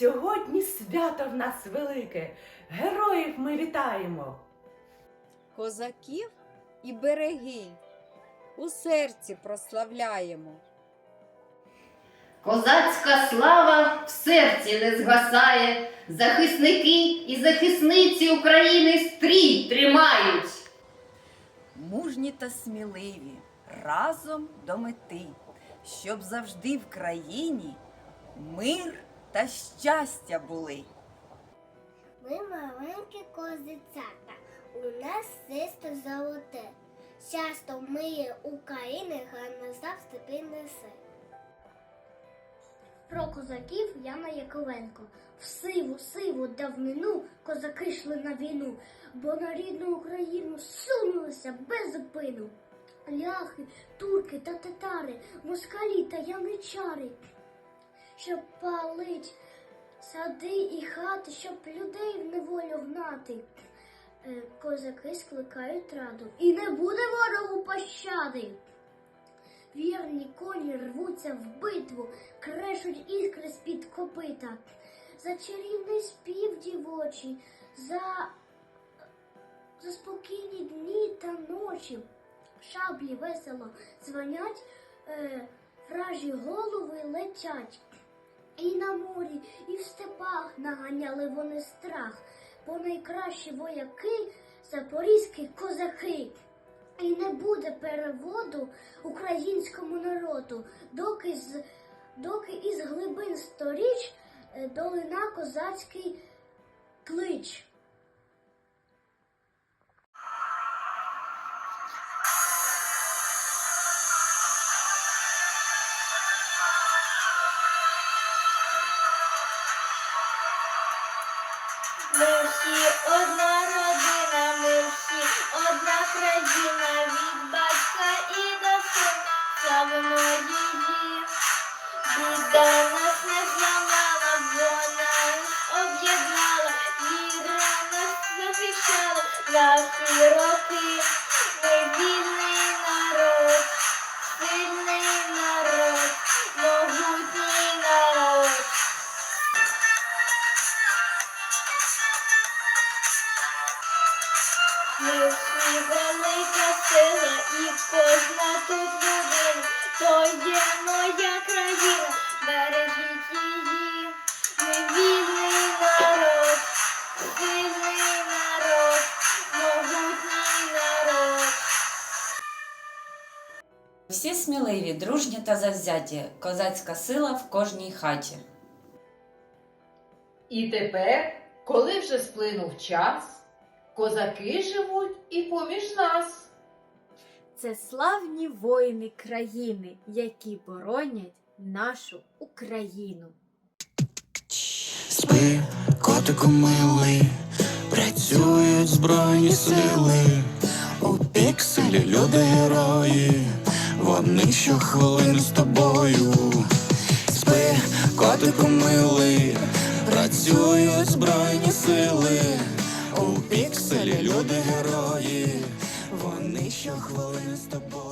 Сьогодні свято в нас велике. Героїв ми вітаємо. козаків і берегинь у серці прославляємо. Козацька слава в серці не згасає, захисники і захисниці України стрій тримають. мужні та сміливі, разом до мети, щоб завжди в країні мир та щастя були. Ми маленькі козицята, у нас сесто золоте. Щастя миє України, назав степи несе. Про козаків Яна Яковенко. В сиву, сиву давнину козаки йшли на війну, бо на рідну Україну сунулися без зупину. Ляхи, турки та татари, москалі та яничари, щоб палить сади і хати, щоб людей в неволю гнати. Е, Козаки скликають раду, і не буде ворогу пощади. Вірні коні рвуться в битву, крешуть іскри з-під копита. За чарівний спів дівочий, за, за спокійні дні та ночі. Шаблі весело дзвонять, е, вражі голови летять. На морі, і в степах наганяли вони страх, бо найкращі вояки запорізькі козаки. І не буде переводу українському народу, доки з доки із глибин сторіч е, долина козацький клич. Ми всі одна родина, ми всі одна країна, від батька і до сина славимо її. Біда нас не зламала, вона об'єднала, віра нас захищала наші роки. Всі велика сила і кожна тут людина, то є моя країна, бережіть її, ми вільний народ, сильний народ, могутній народ. Всі сміливі, дружні та завзяті, козацька сила в кожній хаті. І тепер, коли вже сплинув час, козаки живуть і поміж нас. Це славні воїни країни, які боронять нашу Україну. Спи, котику милий, працюють збройні сили, у пікселі люди герої, вони щохвилини з тобою. Спи, котику милий, працюють збройні сили, у пікселі люди герої, вони щохвилини з тобою.